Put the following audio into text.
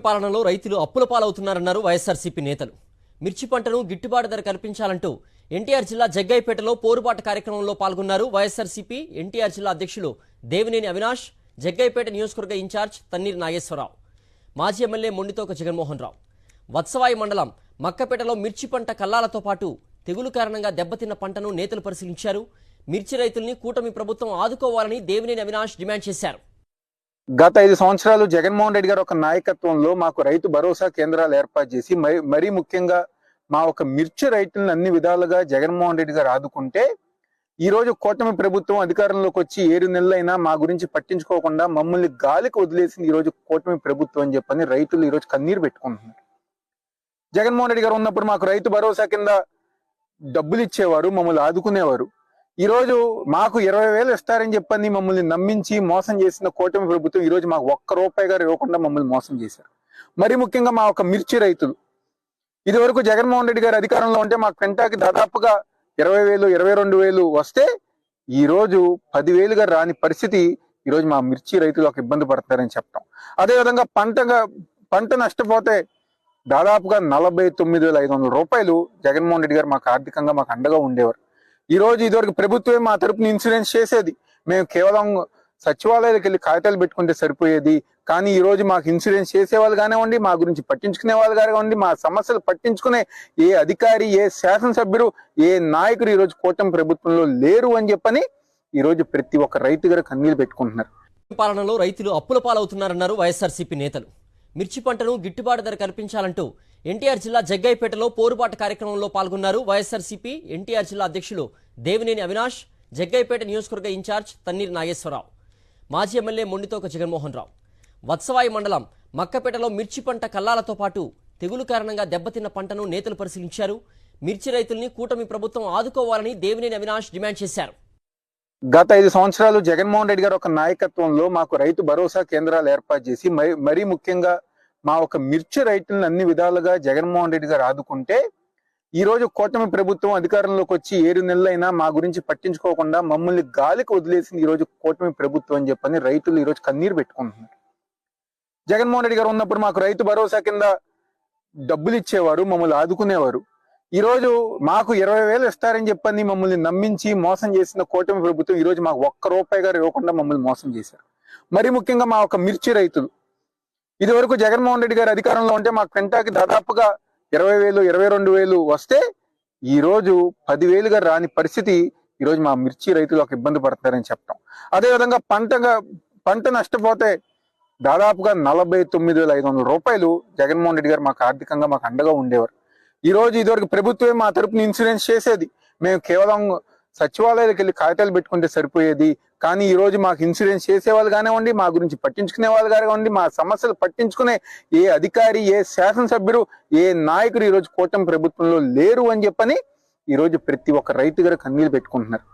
పాలనలో రైతులు అప్పుల పాలవుతున్నారన్నారు వైఎస్ఆర్సీపీ నేతలు. మిర్చి పంటను గిట్టుబాటు ధర కల్పించాలంటూ ఎన్టీఆర్ జిల్లా జగ్గైపేటలో పోరుబాటు కార్యక్రమంలో పాల్గొన్నారు వైఎస్ఆర్సీపీ ఎన్టీఆర్ జిల్లా అధ్యక్షులు దేవినేని అవినాష్ జగ్గైపేట నియోజకవర్గ ఇన్ఛార్జ్ తన్నీర్ నాగేశ్వరరావు మాజీ ఎమ్మెల్యే మొండితోక జగన్మోహన్ రావు వత్సవాయి మండలం మక్కపేటలో మిర్చి పంట కల్లాలతో పాటు తెగులు కారణంగా దెబ్బతిన్న పంటను నేతలు పరిశీలించారు. మిర్చి రైతుల్ని కూటమి ప్రభుత్వం ఆదుకోవాలని దేవినేని అవినాష్ డిమాండ్ చేశారు. గత ఐదు సంవత్సరాలు జగన్మోహన్ రెడ్డి గారు ఒక నాయకత్వంలో మాకు రైతు భరోసా కేంద్రాలు ఏర్పాటు చేసి మరి మరీ ముఖ్యంగా మా ఒక మిర్చి రైతులను అన్ని విధాలుగా జగన్మోహన్ రెడ్డి గారు ఆదుకుంటే ఈ రోజు కూటమి ప్రభుత్వం అధికారంలోకి వచ్చి ఏడు నెలలైనా మా గురించి పట్టించుకోకుండా మమ్మల్ని గాలికి వదిలేసింది ఈ రోజు కూటమి ప్రభుత్వం అని చెప్పని రైతులు ఈ రోజు కన్నీరు పెట్టుకుంటున్నారు. జగన్మోహన్ రెడ్డి గారు ఉన్నప్పుడు మాకు రైతు భరోసా కింద డబ్బులు ఇచ్చేవారు మమ్మల్ని ఆదుకునేవారు. ఈరోజు మాకు ఇరవై వేలు ఇస్తారని చెప్పని మమ్మల్ని నమ్మించి మోసం చేసిన కూటమి ప్రభుత్వం ఈరోజు మాకు ఒక్క రూపాయి గారు ఇవ్వకుండా మమ్మల్ని మోసం చేశారు. మరి ముఖ్యంగా మా ఒక మిర్చి రైతులు. ఇది వరకు జగన్మోహన్ రెడ్డి గారు అధికారంలో ఉంటే మా క్వింటాకి దాదాపుగా ఇరవై వేలు ఇరవై రెండు వేలు వస్తే ఈ రోజు పదివేలుగా రాని పరిస్థితి ఈరోజు మా మిర్చి రైతులు ఒక ఇబ్బంది పడతారని చెప్పడం అదేవిధంగా పంటగా పంట నష్టపోతే దాదాపుగా నలభై తొమ్మిది వేల ఐదు వందల రూపాయలు జగన్మోహన్ రెడ్డి గారు మాకు ఆర్థికంగా మాకు అండగా ఉండేవారు. ఈ రోజు ఇదివరకు ప్రభుత్వమే మా తరపున ఇన్సూరెన్స్ చేసేది. మేము కేవలం సచివాలయాలకు వెళ్ళి కాగితాలు పెట్టుకుంటే సరిపోయేది. కానీ ఈ రోజు మాకు ఇన్సూరెన్స్ చేసేవాళ్ళు కానివ్వండి మా గురించి పట్టించుకునే వాళ్ళు కానివ్వండి మా సమస్యలు పట్టించుకునే ఏ అధికారి ఏ శాసనసభ్యుడు ఏ నాయకుడు ఈరోజు కూటమి ప్రభుత్వంలో లేరు అని చెప్పని ఈరోజు ప్రతి ఒక్క రైతు గారు కన్నీళ్ళు పెట్టుకుంటున్నారు. పాలనలో రైతులు అప్పుల పాలవుతున్నారన్నారు వైఎస్ఆర్సీపీ నేతలు. మిర్చి పంటను గిట్టుబాటు ధర కల్పించాలంటూ ఎన్టీఆర్ జిల్లా జగ్గైపేటలో పోరుబాట కార్యక్రమంలో పాల్గొన్నారు వైఎస్ఆర్సీపీ ఎన్టీఆర్ జిల్లా అధ్యక్షులు దేవినేని అవినాష్ జగ్గైపేట నియోజకవర్గ ఇన్ఛార్జ్ తన్నీర్ నాగేశ్వరరావు మాజీ ఎమ్మెల్యే మొండితోక జగన్మోహన్ రావు. వత్సవాయి మండలం మక్కపేటలో మిర్చి పంట కల్లాలతో పాటు తెగులు కారణంగా దెబ్బతిన్న పంటను నేతలు పరిశీలించారు. మిర్చి రైతుల్ని కూటమి ప్రభుత్వం ఆదుకోవాలని దేవినేని అవినాష్ డిమాండ్ చేశారు. గత ఐదు సంవత్సరాలు జగన్మోహన్ రెడ్డి గారు ఒక నాయకత్వంలో మాకు రైతు భరోసా కేంద్రాలు ఏర్పాటు చేసి మరీ ముఖ్యంగా మా ఒక మిర్చి రైతులను అన్ని విధాలుగా జగన్మోహన్ రెడ్డి గారు ఆదుకుంటే ఈ రోజు కూటమి ప్రభుత్వం అధికారంలోకి వచ్చి ఏడు నెలలైనా మా గురించి పట్టించుకోకుండా మమ్మల్ని గాలికి వదిలేసింది ఈ రోజు కూటమి ప్రభుత్వం అని చెప్పని రైతులు ఈ రోజు కన్నీరు పెట్టుకుంటున్నారు. జగన్మోహన్ రెడ్డి గారు ఉన్నప్పుడు మాకు రైతు భరోసా కింద డబ్బులు ఇచ్చేవారు మమ్మల్ని ఆదుకునేవారు. ఈ రోజు మాకు ఇరవై వేలు ఇస్తారని చెప్పని మమ్మల్ని నమ్మించి మోసం చేసిన కూటమి ప్రభుత్వం ఈ రోజు మాకు ఒక్క రూపాయి గారు ఇవ్వకుండా మమ్మల్ని మోసం చేశారు. మరి ముఖ్యంగా మా ఒక మిర్చి రైతులు ఇది వరకు జగన్మోహన్ రెడ్డి గారు అధికారంలో ఉంటే మా కంటాకి దాదాపుగా ఇరవై వేలు ఇరవై రెండు వేలు వస్తే ఈ రోజు పదివేలుగా రాని పరిస్థితి ఈరోజు మా మిర్చి రైతులు ఒక ఇబ్బంది పడతారని చెప్తాం. అదేవిధంగా పంటగా పంట నష్టపోతే దాదాపుగా నలభై తొమ్మిది వేల ఐదు వందల రూపాయలు జగన్మోహన్ రెడ్డి గారు మాకు ఆర్థికంగా మాకు అండగా ఉండేవారు. ఈ రోజు ఇదివరకు ప్రభుత్వమే మా తరపున ఇన్సూరెన్స్ చేసేది. మేము కేవలం సచివాలయాలకు వెళ్ళి కాగితాలు పెట్టుకుంటే సరిపోయేది కానీ ఈ రోజు మాకు ఇన్సూరెన్స్ చేసేవాళ్ళు కానివ్వండి మా గురించి పట్టించుకునే వాళ్ళు కానివ్వండి మా సమస్యలు పట్టించుకునే ఏ అధికారి ఏ శాసనసభ్యుడు ఏ నాయకుడు ఈ రోజు కూటమి ప్రభుత్వంలో లేరు అని చెప్పని ఈ రోజు ప్రతి ఒక్క రైతు గారు కన్నీళ్ళు పెట్టుకుంటున్నారు.